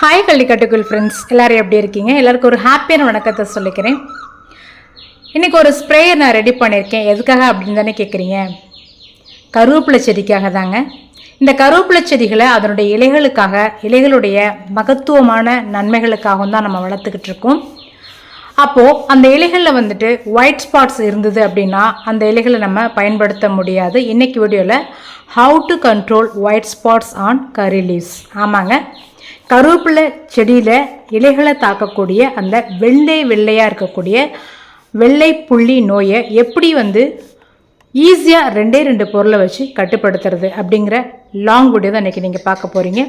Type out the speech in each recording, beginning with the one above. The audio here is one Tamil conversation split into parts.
ஹாய் கள்ளிக்கட்டுக்குள் ஃப்ரெண்ட்ஸ் எல்லோரும் எப்படி இருக்கீங்க? எல்லாருக்கும் ஒரு ஹாப்பியான வணக்கத்தை சொல்லிக்கிறேன். இன்றைக்கி ஒரு ஸ்ப்ரேயை நான் ரெடி பண்ணியிருக்கேன். எதுக்காக அப்படின்னு தானே கேட்குறீங்க கருவேப்பிலை செடிக்காக தாங்க. இந்த கருவேப்பிலை செடிகளை அதனுடைய இலைகளுக்காக இலைகளுடைய மகத்துவமான நன்மைகளுக்காகவும் தான் நம்ம வளர்த்துக்கிட்டு இருக்கோம். அப்போது அந்த இலைகளில் வந்துட்டு ஒயிட் ஸ்பாட்ஸ் இருந்தது அப்படின்னா அந்த இலைகளை நம்ம பயன்படுத்த முடியாது. இன்னைக்கு வீடியோவில் how to control white spots on curry leaves ஆமாங்க. கருவேப்பிலை செடியில் இலைகளை தாக்கக்கூடிய அந்த வெள்ளை வெள்ளையாக இருக்கக்கூடிய வெள்ளை புள்ளி நோயை எப்படி வந்து ஈஸியாக ரெண்டே ரெண்டு பொருளை வச்சு கட்டுப்படுத்துறது அப்படிங்கிற லாங் வீடியோ தான் இன்றைக்கி நீங்கள் பார்க்க போகிறீங்க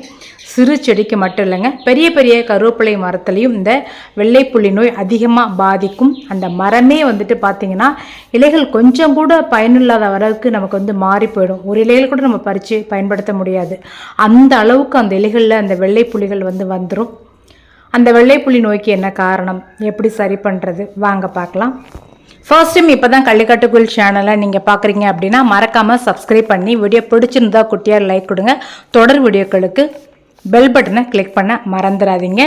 சிறு செடிக்கு மட்டும் இல்லைங்க பெரிய பெரிய கருவேப்பிலை மரத்துலேயும் இந்த வெள்ளைப்புள்ளி நோய் அதிகமாக பாதிக்கும். அந்த மரமே வந்துட்டு பார்த்திங்கன்னா இலைகள் கொஞ்சம் கூட பயனில்லாத அளவுக்கு நமக்கு வந்து மாறி போயிடும். ஒரு இலைகள் கூட நம்ம பறித்து பயன்படுத்த முடியாது. அந்த அளவுக்கு அந்த இலைகளில் அந்த வெள்ளைப்புள்ளிகள் வந்து வந்துடும் அந்த வெள்ளைப்புள்ளி நோய்க்கு என்ன காரணம்? எப்படி சரி பண்ணுறது வாங்க பார்க்கலாம். ஃபர்ஸ்ட் டைம் இப்போ தான் கள்ளிக்காட்டுக்குள் சேனலை நீங்கள் பார்க்குறீங்க அப்படின்னா மறக்காமல் சப்ஸ்கிரைப் பண்ணி வீடியோ பிடிச்சிருந்தா குட்டியாக லைக் கொடுங்க. தொடர் வீடியோக்களுக்கு பெல் பட்டனை கிளிக் பண்ண மறந்துடாதீங்க.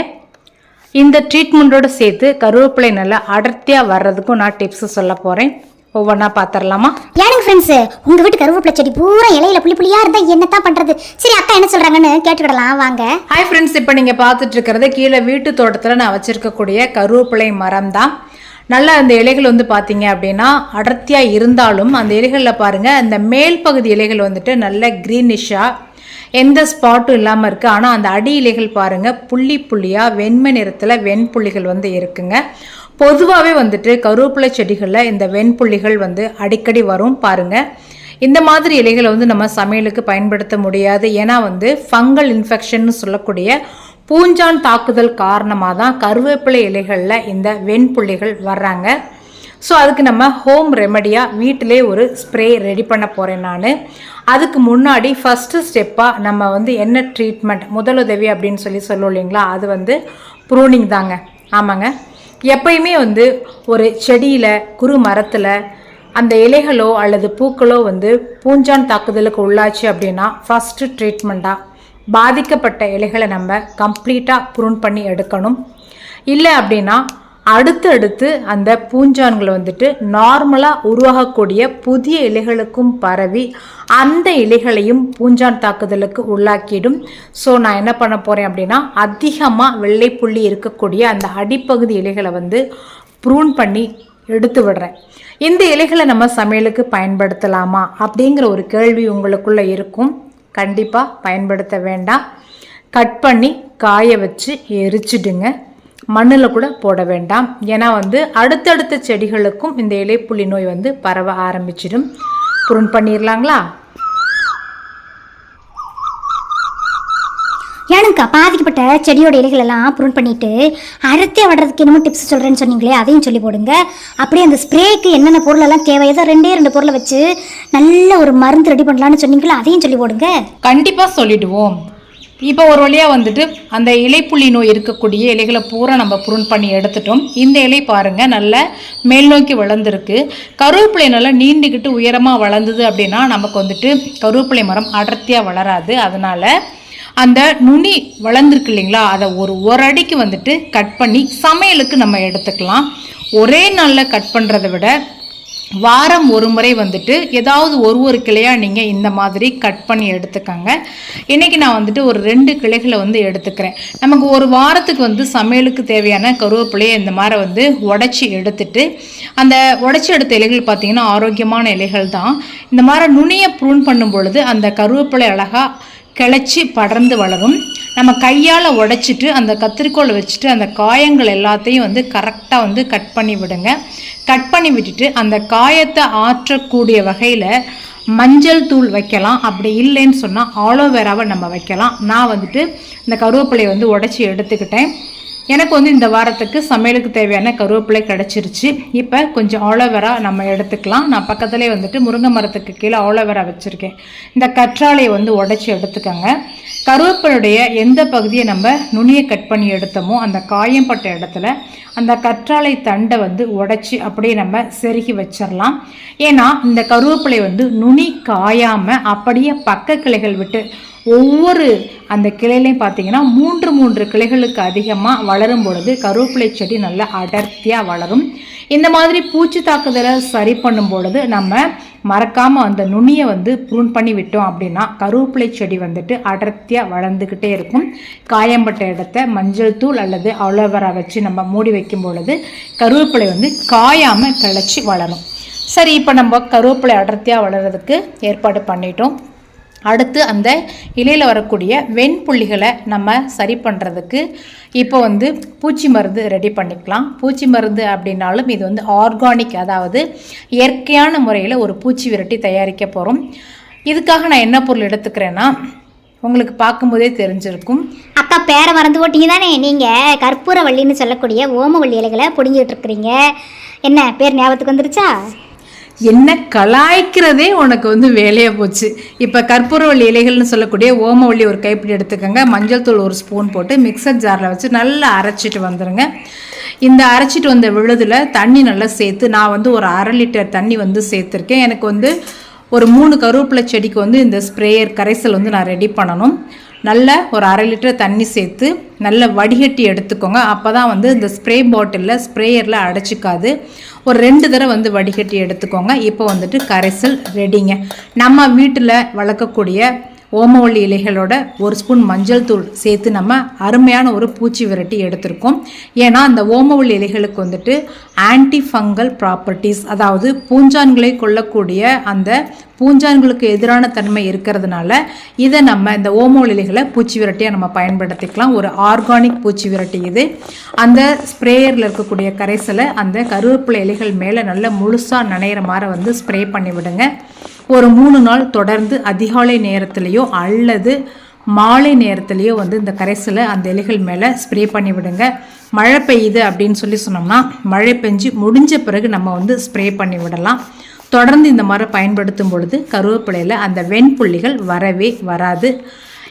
இந்த ட்ரீட்மெண்ட்டோடு சேர்த்து கருவேப்பிலை நல்லா அடர்த்தியாக வர்றதுக்கும் நான் டிப்ஸ் சொல்ல போகிறேன் ஒவ்வொன்றா பார்த்துடலாமா ஏனுங்க ஃப்ரெண்ட்ஸ் உங்க வீட்டு கருவேப்பிலை செடி பூரா இலையில புளி புளியா இருந்தா என்னத்தான் பண்றது? சரி அக்கா என்ன சொல்றாங்கன்னு கேட்டுக்கிடலாம் வாங்க. ஹாய் ஃப்ரெண்ட்ஸ் இப்போ நீங்கள் பார்த்துட்டு இருக்கிறது கீழே வீட்டு தோட்டத்தில் நான் வச்சுருக்கக்கூடிய கருவேப்பிலை மரம் தான் நல்லா அந்த இலைகள் வந்து பார்த்தீங்க அப்படின்னா அடர்த்தியாக இருந்தாலும் அந்த இலைகளில் பாருங்கள் அந்த மேல் பகுதி இலைகள் வந்துட்டு நல்ல க்ரீனிஷாக எந்த ஸ்பாட்டும் இல்லாமல் இருக்குது ஆனால் அந்த அடி இலைகள் பாருங்கள் புள்ளி புள்ளியாக வெண்மை நிறத்தில் வெண்புள்ளிகள் வந்து இருக்குங்க. பொதுவாகவே வந்துட்டு கருவேப்பிலை செடிகளில் இந்த வெண்புள்ளிகள் வந்து அடிக்கடி வரும் பாருங்கள் இந்த மாதிரி இலைகளை வந்து நம்ம சமையலுக்கு பயன்படுத்த முடியாது. ஏன்னா வந்து ஃபங்கல் இன்ஃபெக்ஷன் சொல்லக்கூடிய பூஞ்சான் தாக்குதல் காரணமாக தான் கருவேப்பிலை இலைகளில் இந்த வெண்புள்ளிகள் வர்றாங்க. ஸோ அதுக்கு நம்ம ஹோம் ரெமடியாக வீட்டிலே ஒரு ஸ்ப்ரே ரெடி பண்ண போகிறேன் நான். அதுக்கு முன்னாடி ஃபஸ்ட்டு ஸ்டெப்பாக நம்ம வந்து என்ன ட்ரீட்மெண்ட் முதலுதவி அப்படின்னு சொல்லி சொல்லுவோம் இல்லைங்களா? அது வந்து ப்ரூனிங் தாங்க. ஆமாங்க. எப்பயுமே வந்து ஒரு செடியில் குறு மரத்தில் அந்த இலைகளோ அல்லது பூக்களோ வந்து பூஞ்சான் தாக்குதலுக்கு உள்ளாச்சு அப்படின்னா ஃபஸ்ட்டு ட்ரீட்மெண்ட்டாக பாதிக்கப்பட்ட இலைகளை நம்ம கம்ப்ளீட்டாக ப்ரூன் பண்ணி எடுக்கணும். இல்லை அப்படின்னா அடுத்தடுத்து அந்த பூஞ்சான்கள் வந்துட்டு நார்மலாக உருவாகக்கூடிய புதிய இலைகளுக்கும் பரவி அந்த இலைகளையும் பூஞ்சான் தாக்குதலுக்கு உள்ளாக்கிடும். ஸோ நான் என்ன பண்ண போகிறேன் அப்படின்னா அதிகமாக வெள்ளைப்புள்ளி இருக்கக்கூடிய அந்த அடிப்பகுதி இலைகளை வந்து ப்ரூன் பண்ணி எடுத்து விடுறேன். இந்த இலைகளை நம்ம சமையலுக்கு பயன்படுத்தலாமா அப்படிங்கிற ஒரு கேள்வி உங்களுக்குள்ளே இருக்கும். கண்டிப்பாக பயன்படுத்த வேண்டாம். கட் பண்ணி காய வச்சு எரிச்சிடுங்க. மண்ணில் கூட போட வேண்டாம். ஏன்னா வந்து அடுத்தடுத்த செடிகளுக்கும் இந்த இலைப்புள்ளி நோய் வந்து பரவ ஆரம்பிச்சிடும். புருண் பண்ணிடலாங்களா அதுக்கா பாதிக்கப்பட்ட செடியோட இலைகள் எல்லாம் ப்ரூன் பண்ணிட்டு அடர்த்தியா வடுறதுக்கு என்னமோ டிப்ஸ் சொல்றேன்னு சொன்னீங்களே அதையும் சொல்லி போடுங்க. அப்படியே அந்த ஸ்ப்ரேக்கு என்னென்ன பொருள் எல்லாம் தேவை ஏதோ ரெண்டே ரெண்டு பொருளை வச்சு நல்ல ஒரு மருந்து ரெடி பண்ணலாம்னு சொன்னீங்களே அதையும் சொல்லி போடுங்க. கண்டிப்பாக சொல்லிடுவோம். இப்போ ஒரு வழியாக வந்துட்டு அந்த இலைப்புள்ளி நோய் இருக்கக்கூடிய இலைகளை பூரா நம்ம புருண் பண்ணி எடுத்துட்டோம். இந்த இலை பாருங்கள் நல்ல மேல் நோக்கி வளர்ந்துருக்கு. கருவேப்பிலை நல்லா நீண்டுக்கிட்டு உயரமாக வளர்ந்தது அப்படின்னா நமக்கு வந்துட்டு கருவேப்பிலை மரம் அடர்த்தியாக வளராது. அதனால் அந்த நுனி வளர்ந்துருக்கு இல்லைங்களா? அதை ஒரு ஒரு அடிக்கு வந்துட்டு கட் பண்ணி சமையலுக்கு நம்ம எடுத்துக்கலாம். ஒரே நாளில் கட் பண்ணுறதை விட வாரம் ஒரு முறை வந்துட்டு ஏதாவது ஒரு ஒரு கிளையாக நீங்கள் இந்த மாதிரி கட் பண்ணி எடுத்துக்கோங்க. இன்றைக்கி நான் வந்துட்டு ஒரு ரெண்டு கிளைகளை வந்து எடுத்துக்கிறேன். நமக்கு ஒரு வாரத்துக்கு வந்து சமையலுக்கு தேவையான கருவேப்பிலையை இந்த மாதிரி வந்து உடச்சி எடுத்துட்டு அந்த உடச்சி எடுத்த இலைகள் பார்த்திங்கன்னா ஆரோக்கியமான இலைகள் தான். இந்த மாதிரி நுனியை ப்ரூன் பண்ணும் பொழுது அந்த கருவேப்பிலை அழகாக கிளச்சி படர்ந்து வளரும். நம்ம கையால் உடைச்சிட்டு அந்த கத்திரிக்கோலை வச்சுட்டு அந்த காயங்கள் எல்லாத்தையும் வந்து கரெக்டாக வந்து கட் பண்ணி விடுங்க. கட் பண்ணி விட்டுட்டு அந்த காயத்தை ஆற்றக்கூடிய வகையில் மஞ்சள் தூள் வைக்கலாம். அப்படி இல்லைன்னு சொன்னால் ஆலோவேராவை நம்ம வைக்கலாம். நான் வந்துட்டு இந்த கருவேப்பிலையை வந்து உடச்சி எடுத்துக்கிட்டேன். எனக்கு வந்து இந்த வாரத்துக்கு சமையலுக்கு தேவையான கருவேப்பிலை கிடச்சிருச்சு. இப்போ கொஞ்சம் ஆலோவேரா நம்ம எடுத்துக்கலாம். நான் பக்கத்துலேயே வந்துட்டு முருங்கை மரத்துக்கு கீழே ஆலோவேரா வச்சுருக்கேன். இந்த கற்றாழையை வந்து உடச்சி எடுத்துக்கோங்க. கருவேப்பிலுடைய எந்த பகுதியை நம்ம நுனியை கட் பண்ணி எடுத்தோமோ அந்த காயம்பட்ட இடத்துல அந்த கற்றாழை தண்டை வந்து உடச்சி அப்படியே நம்ம செருகி வச்சிடலாம் ஏன்னா இந்த கருவேப்பிலை வந்து நுனி காயாமல் அப்படியே பக்க கிளைகள் விட்டு ஒவ்வொரு அந்த கிளையிலையும் பார்த்தீங்கன்னா மூன்று மூன்று கிளைகளுக்கு அதிகமாக வளரும் பொழுது கருவேப்பிலை செடி நல்லா அடர்த்தியாக வளரும். இந்த மாதிரி பூச்சி தாக்குதலை சரி பண்ணும் பொழுது நம்ம மறக்காமல் அந்த நுனியை வந்து ப்ரூன் பண்ணி விட்டோம் அப்படின்னா கருவேப்பிலை செடி வந்துட்டு அடர்த்தியாக வளர்ந்துக்கிட்டே இருக்கும். காயம்பட்ட இடத்த மஞ்சள் தூள் அல்லது அலோவேரா வச்சு நம்ம மூடி வைக்கும் பொழுது கருவேப்பிலை வந்து காயாமல் கிளச்சி வளரும். சரி இப்போ நம்ம கருவேப்பிலை அடர்த்தியாக வளர்கிறதுக்கு ஏற்பாடு பண்ணிட்டோம். அடுத்து அந்த இலையில் வரக்கூடிய வெண்புள்ளிகளை நம்ம சரி பண்ணுறதுக்கு இப்போ வந்து பூச்சி மருந்து ரெடி பண்ணிக்கலாம். பூச்சி மருந்து அப்படின்னாலும் இது வந்து ஆர்கானிக் அதாவது இயற்கையான முறையில் ஒரு பூச்சி விரட்டி தயாரிக்க போகிறோம் இதுக்காக நான் என்ன பொருள் எடுத்துக்கிறேன்னா உங்களுக்கு பார்க்கும்போதே தெரிஞ்சிருக்கும். அக்கா பேரை மறந்து போட்டீங்க தானே? நீங்கள் கற்பூரவள்ளின்னு சொல்லக்கூடிய ஓமவள்ளி இலைகளை பிடுங்கிட்டு இருக்கிறீங்க. என்ன பேர் ஞாபகத்துக்கு வந்துருச்சா? என்ன கலாய்க்கிறதே உனக்கு வந்து வேலையாக போச்சு. இப்போ கற்பூரவள்ளி இலைகள்னு சொல்லக்கூடிய ஓமவள்ளி ஒரு கைப்பிடி எடுத்துக்கோங்க. மஞ்சள் தூள் ஒரு ஸ்பூன் போட்டு மிக்சர் ஜாரில் வச்சு நல்லா அரைச்சிட்டு வந்துடுங்க இந்த அரைச்சிட்டு வந்த விழுதில் தண்ணி நல்லா சேர்த்து நான் வந்து ஒரு அரை லிட்டர் தண்ணி வந்து சேர்த்துருக்கேன். எனக்கு வந்து ஒரு மூணு கருவேப்பிலை செடிக்கு வந்து இந்த ஸ்ப்ரேயர் கரைசல் வந்து நான் ரெடி பண்ணணும். நல்ல ஒரு அரை லிட்டர் தண்ணி சேர்த்து நல்ல வடிகட்டி எடுத்துக்கோங்க. அப்போ தான் வந்து இந்த ஸ்ப்ரே பாட்டிலில் ஸ்ப்ரேயரில் அடைச்சிக்காது. ஒரு ரெண்டு தடவை வந்து வடிகட்டி எடுத்துக்கோங்க. இப்போ வந்துட்டு கரைசல் ரெடிங்க நம்ம வீட்டில் வளர்க்கக்கூடிய ஓமவள்ளி இலைகளோட ஒரு ஸ்பூன் மஞ்சள் தூள் சேர்த்து நம்ம அருமையான ஒரு பூச்சி விரட்டி எடுத்திருக்கோம். ஏன்னா அந்த ஓமவள்ளி இலைகளுக்கு வந்துட்டு ஆன்டி ஃபங்கல் ப்ராப்பர்ட்டிஸ் அதாவது பூஞ்சான்களை கொல்லக்கூடிய அந்த பூஞ்சான்களுக்கு எதிரான தன்மை இருக்கிறதுனால இதை நம்ம இந்த ஓமோல் இலைகளை பூச்சி விரட்டியாக நம்ம பயன்படுத்திக்கலாம். ஒரு ஆர்கானிக் பூச்சி விரட்டி இது. அந்த ஸ்ப்ரேயரில் இருக்கக்கூடிய கரைசலை அந்த கருவேப்பிலை இலைகள் மேலே நல்லா முழுசாக நனையிற மாதிரி வந்து ஸ்ப்ரே பண்ணி விடுங்க ஒரு மூணு நாள் தொடர்ந்து அதிகாலை நேரத்துலேயோ அல்லது மாலை நேரத்துலேயோ வந்து இந்த கரைசலை அந்த இலைகள் மேலே ஸ்ப்ரே பண்ணி விடுங்க. மழை பெய்யுது அப்படின்னு சொல்லி சொன்னோம்னா மழை பெஞ்சு முடிஞ்ச பிறகு நம்ம வந்து ஸ்ப்ரே பண்ணி விடலாம். தொடர்ந்து இந்த மரம் பயன்படுத்தும் பொழுது கருவேப்பிலையில் அந்த வெண்புள்ளிகள் வரவே வராது.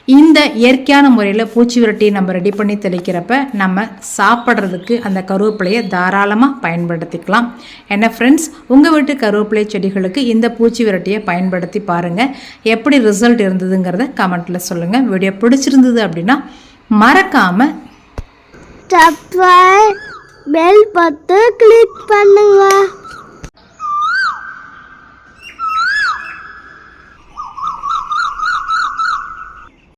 இந்த இயற்கையான முறையில் பூச்சி விரட்டி நம்ம ரெடி பண்ணி தெளிக்கிறப்ப நம்ம சாப்பிட்றதுக்கு அந்த கருவேப்பிலையை தாராளமாக பயன்படுத்திக்கலாம். என்ன ஃப்ரெண்ட்ஸ் உங்கள் வீட்டு கருவேப்பிலை செடிகளுக்கு இந்த பூச்சி விரட்டியை பயன்படுத்தி பாருங்கள் எப்படி ரிசல்ட் இருந்ததுங்கிறத கமெண்ட்டில் சொல்லுங்கள் வீடியோ பிடிச்சிருந்தது அப்படின்னா மறக்காமல் சப்ஸ்கிரைப் பெல் பார்த்து கிளிக் பண்ணுங்க.